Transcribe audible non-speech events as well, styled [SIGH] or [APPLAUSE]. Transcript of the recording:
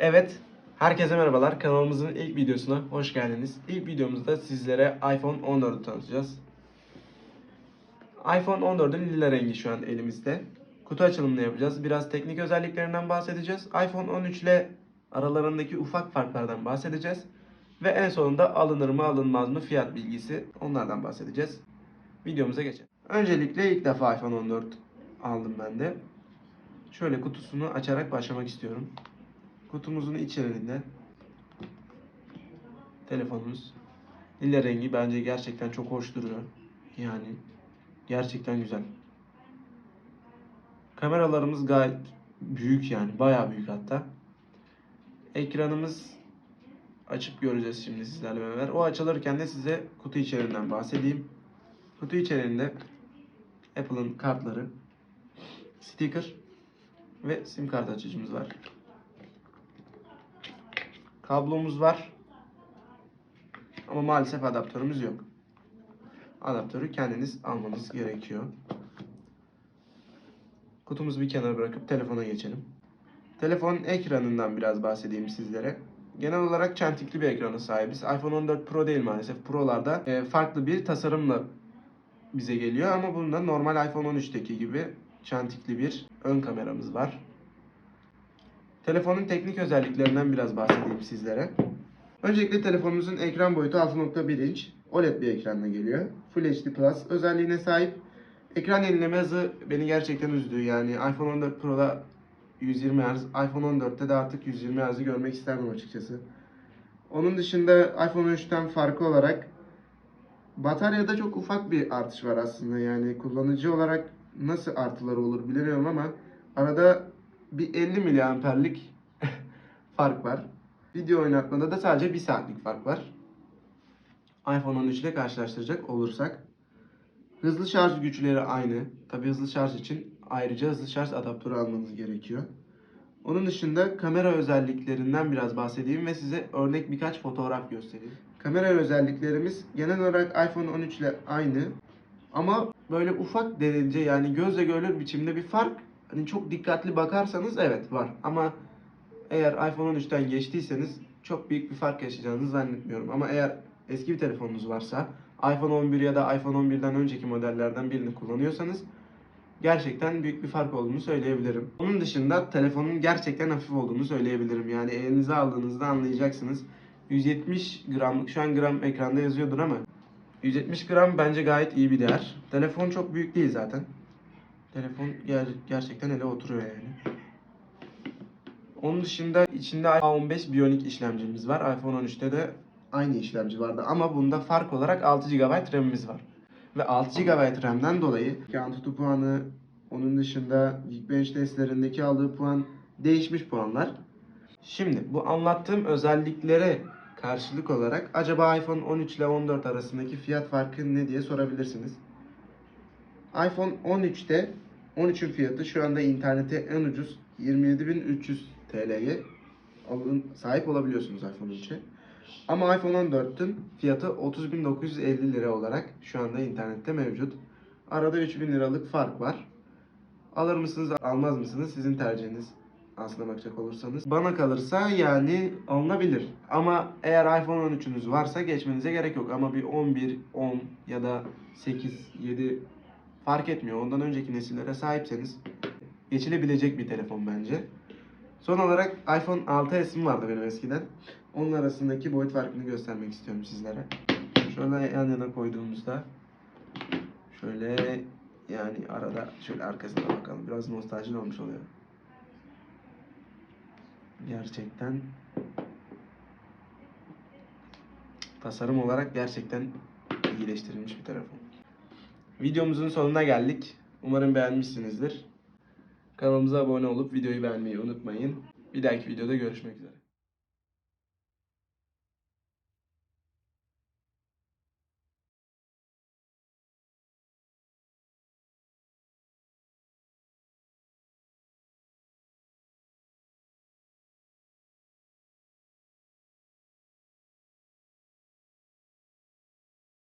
Evet, herkese merhabalar. Kanalımızın ilk videosuna hoş geldiniz. İlk videomuzda sizlere iPhone 14'ü tanıtacağız. iPhone 14'ün lila rengi şu an elimizde. Kutu açılımını yapacağız. Biraz teknik özelliklerinden bahsedeceğiz. iPhone 13 ile aralarındaki ufak farklardan bahsedeceğiz. Ve en sonunda alınır mı alınmaz mı fiyat bilgisi onlardan bahsedeceğiz. Videomuza geçelim. Öncelikle ilk defa iPhone 14 aldım ben de. Şöyle kutusunu açarak başlamak istiyorum. Kutumuzun içeriğinde telefonumuz lila rengi bence gerçekten çok hoş duruyor. Yani gerçekten güzel. Kameralarımız gayet büyük yani bayağı büyük hatta. Ekranımız açıp göreceğiz şimdi sizlerle beraber. O açılırken de size kutu içeriğinden bahsedeyim. Kutu içeriğinde Apple'ın kartları, sticker ve sim kart açıcımız var. Kablomuz var. Ama maalesef adaptörümüz yok. Adaptörü kendiniz almanız gerekiyor. Kutumuzu bir kenara bırakıp telefona geçelim. Telefonun ekranından biraz bahsedeyim sizlere. Genel olarak çentikli bir ekrana sahibiz. iPhone 14 Pro değil maalesef. Pro'larda e, farklı bir tasarımla bize geliyor ama bunda normal iPhone 13'teki gibi çentikli bir ön kameramız var. Telefonun teknik özelliklerinden biraz bahsedeyim sizlere. Öncelikle telefonumuzun ekran boyutu 6.1 inç OLED bir ekranla geliyor. Full HD Plus özelliğine sahip. Ekran yenileme hızı beni gerçekten üzdü. Yani iPhone 14 Pro'da 120 Hz, iPhone 14'te de artık 120 Hz'i görmek isterdim açıkçası. Onun dışında iPhone 13'ten farkı olarak bataryada çok ufak bir artış var aslında. Yani kullanıcı olarak nasıl artıları olur bilemiyorum ama arada bir 50 miliamperlik [LAUGHS] fark var. Video oynatmada da sadece 1 saatlik fark var. iPhone 13 ile karşılaştıracak olursak. Hızlı şarj güçleri aynı. Tabi hızlı şarj için ayrıca hızlı şarj adaptörü almanız gerekiyor. Onun dışında kamera özelliklerinden biraz bahsedeyim ve size örnek birkaç fotoğraf göstereyim. Kamera özelliklerimiz genel olarak iPhone 13 ile aynı. Ama böyle ufak derece yani gözle görülür biçimde bir fark. Hani çok dikkatli bakarsanız evet var. Ama eğer iPhone 13'ten geçtiyseniz çok büyük bir fark yaşayacağınızı zannetmiyorum. Ama eğer eski bir telefonunuz varsa iPhone 11 ya da iPhone 11'den önceki modellerden birini kullanıyorsanız gerçekten büyük bir fark olduğunu söyleyebilirim. Onun dışında telefonun gerçekten hafif olduğunu söyleyebilirim. Yani elinize aldığınızda anlayacaksınız. 170 gramlık şu an gram ekranda yazıyordur ama 170 gram bence gayet iyi bir değer. Telefon çok büyük değil zaten. Telefon ger- gerçekten ele oturuyor yani. Onun dışında içinde A15 Bionic işlemcimiz var. iPhone 13'te de aynı işlemci vardı ama bunda fark olarak 6 GB RAM'imiz var. Ve 6 GB RAM'den dolayı Antutu puanı, onun dışında Geekbench testlerindeki aldığı puan değişmiş puanlar. Şimdi bu anlattığım özelliklere karşılık olarak acaba iPhone 13 ile 14 arasındaki fiyat farkı ne diye sorabilirsiniz. iPhone 13'te 13'ün fiyatı şu anda internete en ucuz 27.300 TL'ye sahip olabiliyorsunuz iPhone 13'e. Ama iPhone 14'ün fiyatı 30.950 lira olarak şu anda internette mevcut. Arada 3000 liralık fark var. Alır mısınız, almaz mısınız sizin tercihiniz. Aslına bakacak olursanız. Bana kalırsa yani alınabilir. Ama eğer iPhone 13'ünüz varsa geçmenize gerek yok. Ama bir 11, 10 ya da 8, 7 fark etmiyor. Ondan önceki nesillere sahipseniz geçilebilecek bir telefon bence. Son olarak iPhone 6s'im vardı benim eskiden. Onun arasındaki boyut farkını göstermek istiyorum sizlere. Şöyle yan yana koyduğumuzda şöyle yani arada şöyle arkasına bakalım. Biraz nostaljik olmuş oluyor. Gerçekten tasarım olarak gerçekten iyileştirilmiş bir telefon. Videomuzun sonuna geldik. Umarım beğenmişsinizdir. Kanalımıza abone olup videoyu beğenmeyi unutmayın. Bir dahaki videoda görüşmek üzere.